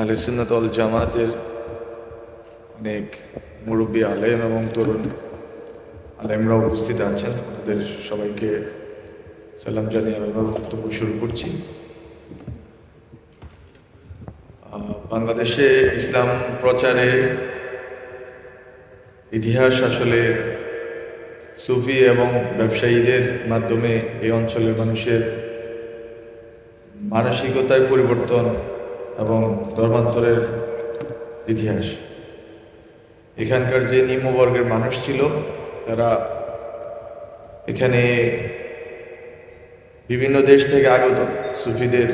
আহলে সুন্নাত জামাতের অনেক মুরব্বী, আলেম এবং তরুণ আলেমরা উপস্থিত আছেন। ওদের সবাইকে সালাম জানিয়ে আমি বক্তব্য শুরু করছি। বাংলাদেশে ইসলাম প্রচারে ইতিহাস আসলে সুফি এবং ব্যবসায়ীদের মাধ্যমে এই অঞ্চলের মানুষের মানসিকতায় পরিবর্তন এবং ধর্মান্তরের ইতিহাস। এখানকার যে নিম্নবর্গের মানুষ ছিল, তারা এখানে বিভিন্ন দেশ থেকে আগত। সুফিদের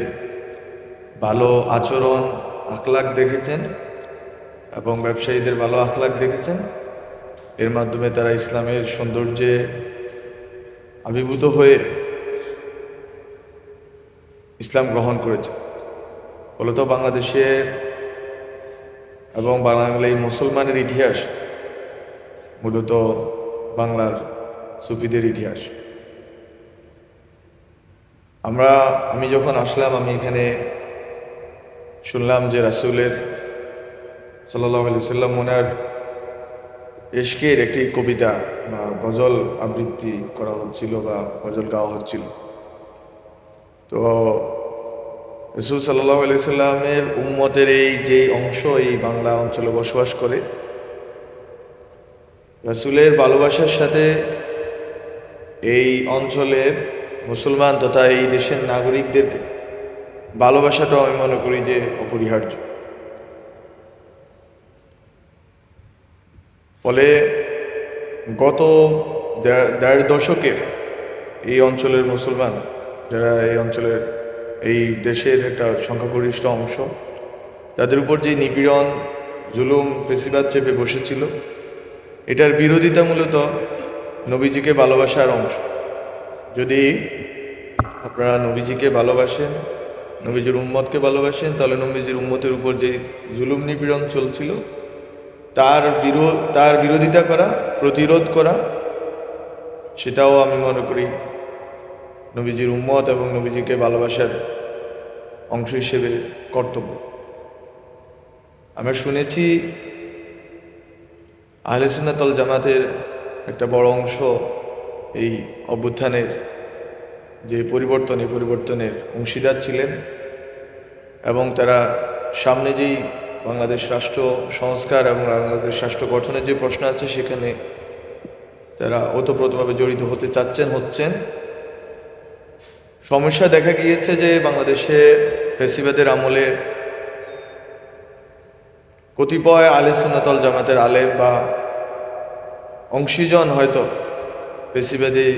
ভালো আচরণ আখলাক দেখেছেন এবং ব্যবসায়ীদের ভালো আখলাক দেখেছেন। এর মাধ্যমে তারা ইসলামের সৌন্দর্যে আবির্ভূত হয়ে ইসলাম গ্রহণ করেছে। ফলত বাংলাদেশের এবং এই মুসলমানের ইতিহাস, মূলত বাংলার সুফিদের ইতিহাস। আমরা, আমি যখন আসলাম, আমি এখানে শুনলাম যে রাসুলের সাল্লাহ আলি সাল্লাম ওনার এশকের একটি কবিতা বা গজল আবৃত্তি করা হচ্ছিল বা গজল গাওয়া হচ্ছিল। তো রসুল সাল্লাহ আলি সাল্লামের উম্মতের এই যে অংশ, এই বাংলা অঞ্চলে বসবাস করে, রসুলের ভালোবাসার সাথে এই অঞ্চলের মুসলমান তথা এই দেশের নাগরিকদের ভালোবাসাটাও আমি মনে করি যে অপরিহার্য। ফলে গত দেড় দশকের এই অঞ্চলের মুসলমান, যারা এই অঞ্চলের এই দেশের একটা সংখ্যাগরিষ্ঠ অংশ। তাদের উপর যে নিপীড়ন, জুলুম পেশিবাদ চেপে বসেছিল, এটার বিরোধিতা মূলত নবীজিকে ভালোবাসার অংশ। যদি আপনারা নবীজিকে ভালোবাসেন, নবীজির উম্মতকে ভালোবাসেন, তাহলে নবীজির উম্মতের উপর যে জুলুম, নিপীড়ন চলছিল, তার বিরোধ তার বিরোধিতা করা, প্রতিরোধ করা, সেটাও আমি মনে করি নবীজির উম্মত এবং নবীজিকে ভালোবাসার অংশ হিসেবে কর্তব্য। আমরা শুনেছি আহলে সুন্নাতল জামাতের একটা বড় অংশ এই অভ্যুত্থানের যে পরিবর্তন, এই পরিবর্তনের অংশীদার ছিলেন এবং তারা সামনে যেই বাংলাদেশ রাষ্ট্র সংস্কার এবং বাংলাদেশ রাষ্ট্র গঠনের যে প্রশ্ন আছে সেখানে তারা ওতপ্রোতভাবে জড়িত হতে চাচ্ছেন, হচ্ছেন। সমস্যা দেখা গিয়েছে যে বাংলাদেশে ফেসিবাদের আমলে কতিপয় আলে সুন্নাতল জামাতের আলেম বা অংশীজন হয়তো ফেসিবাদী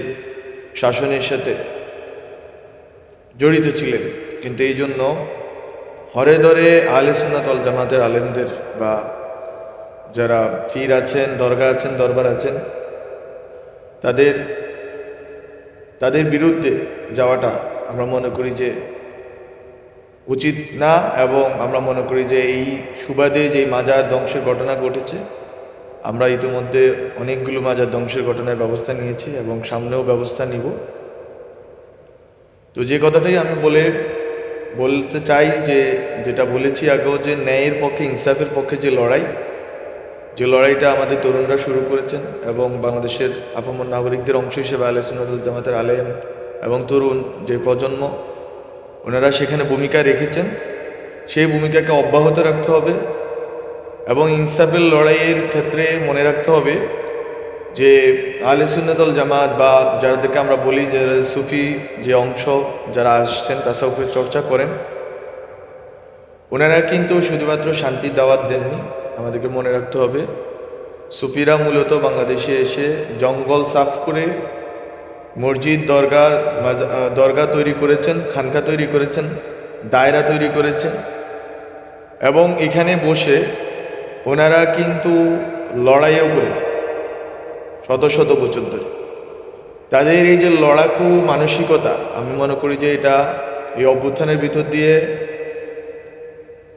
শাসনের সাথে জড়িত ছিলেন। কিন্তু এই জন্য হরে দরে আলে সুন্নাতল জামাতের আলেমদের বা যারা ফির আছেন দরগা আছেন, দরবার আছেন, তাদের তাদের বিরুদ্ধে যাওয়াটা আমরা মনে করি যে উচিত না এবং আমরা মনে করি যে এই সুবাদে যে মাজার ধ্বংসের ঘটনা ঘটেছে, আমরা ইতিমধ্যে অনেকগুলো মাজার ধ্বংসের ঘটনার ব্যবস্থা নিয়েছি এবং সামনেও ব্যবস্থা নিব। তো যে কথাটাই আমি বলে, বলতে চাই যে, যেটা বলেছি আগেও যে ন্যায়ের পক্ষে, ইনসাফের পক্ষে যে লড়াই যে লড়াইটা আমাদের তরুণরা শুরু করেছেন এবং বাংলাদেশের আপামর নাগরিকদের অংশ হিসেবে আলোচনাদুল জামাতের আলেম এবং তরুণ যে প্রজন্ম, ওনারা সেখানে ভূমিকা রেখেছেন। সেই ভূমিকাকে অব্যাহত রাখতে হবে এবং ইনসাফের লড়াইয়ের ক্ষেত্রে মনে রাখতে হবে যে আলে সুন্নতল জামাত বা যাদেরকে আমরা বলি যে সুফি যে অংশ যারা আসছেন, তাসাউফের চর্চা করেন, ওনারা কিন্তু শুধুমাত্র শান্তির দাওয়াত দেননি। আমাদেরকে মনে রাখতে হবে। সুফিরা মূলত বাংলাদেশে এসে জঙ্গল সাফ করে মসজিদ দরগা দরগা তৈরি করেছেন, খানকা তৈরি করেছেন, দায়রা তৈরি করেছেন এবং এখানে বসে ওনারা কিন্তু লড়াইও করেছেন শত শত বছর ধরে। তাদের এই যে লড়াকু মানসিকতা, আমি মনে করি যে এটা এই অভ্যুত্থানের ভিতর দিয়ে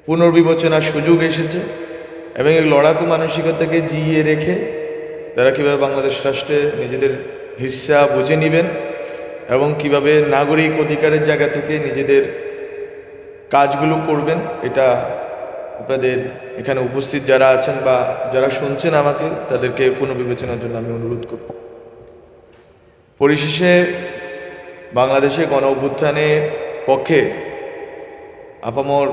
পুনর্বিবেচনার সুযোগ এসেছে। এবং এই লড়াকু মানসিকতাকে জিইয়ে রেখে তারা কীভাবে বাংলাদেশ রাষ্ট্রে নিজেদের হিস্সা বুঝে নেবেন এবং কীভাবে নাগরিক অধিকারের জায়গা থেকে নিজেদের কাজগুলো করবেন, এটা আপনাদের এখানে উপস্থিত যারা আছেন বা যারা শুনছেন আমাকে, তাদেরকে পুনর্বিবেচনার জন্য আমি অনুরোধ করব। পরিশেষে বাংলাদেশে গণ অভ্যুত্থানের পক্ষে আপামর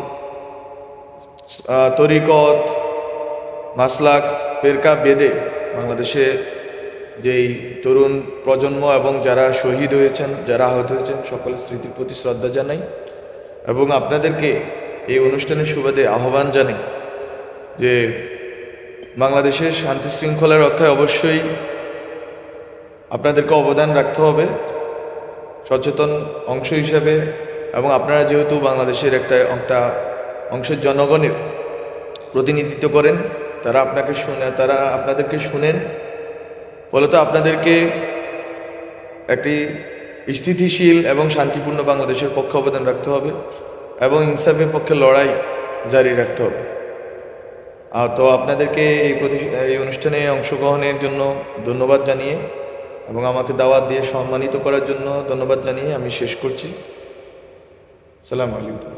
তরিকত মাসলাক ফেরকা বেদে বাংলাদেশে যেই তরুণ প্রজন্ম এবং যারা শহীদ হয়েছেন, যারা আহত হয়েছেন, সকলের স্মৃতির প্রতি শ্রদ্ধা জানাই এবং আপনাদেরকে এই অনুষ্ঠানের সুবাদে আহ্বান জানাই যে বাংলাদেশের শান্তি শৃঙ্খলা রক্ষায় অবশ্যই আপনাদেরকে অবদান রাখতে হবে, সচেতন অংশ হিসাবে এবং আপনারা যেহেতু বাংলাদেশের একটা একটা অংশের জনগণের প্রতিনিধিত্ব করেন তারা আপনাকে শুনে, তারা আপনাদেরকে শুনেন। ফলত আপনাদেরকে একটি স্থিতিশীল এবং শান্তিপূর্ণ বাংলাদেশের পক্ষে অবদান রাখতে হবে এবং ইনসাফের পক্ষে লড়াই জারি রাখতে হবে। আর তো আপনাদেরকে এই প্রতি এই অনুষ্ঠানে অংশগ্রহণের জন্য ধন্যবাদ জানিয়ে এবং আমাকে দাওয়াত দিয়ে সম্মানিত করার জন্য ধন্যবাদ জানিয়ে আমি শেষ করছি। সালাম আলাইকুম।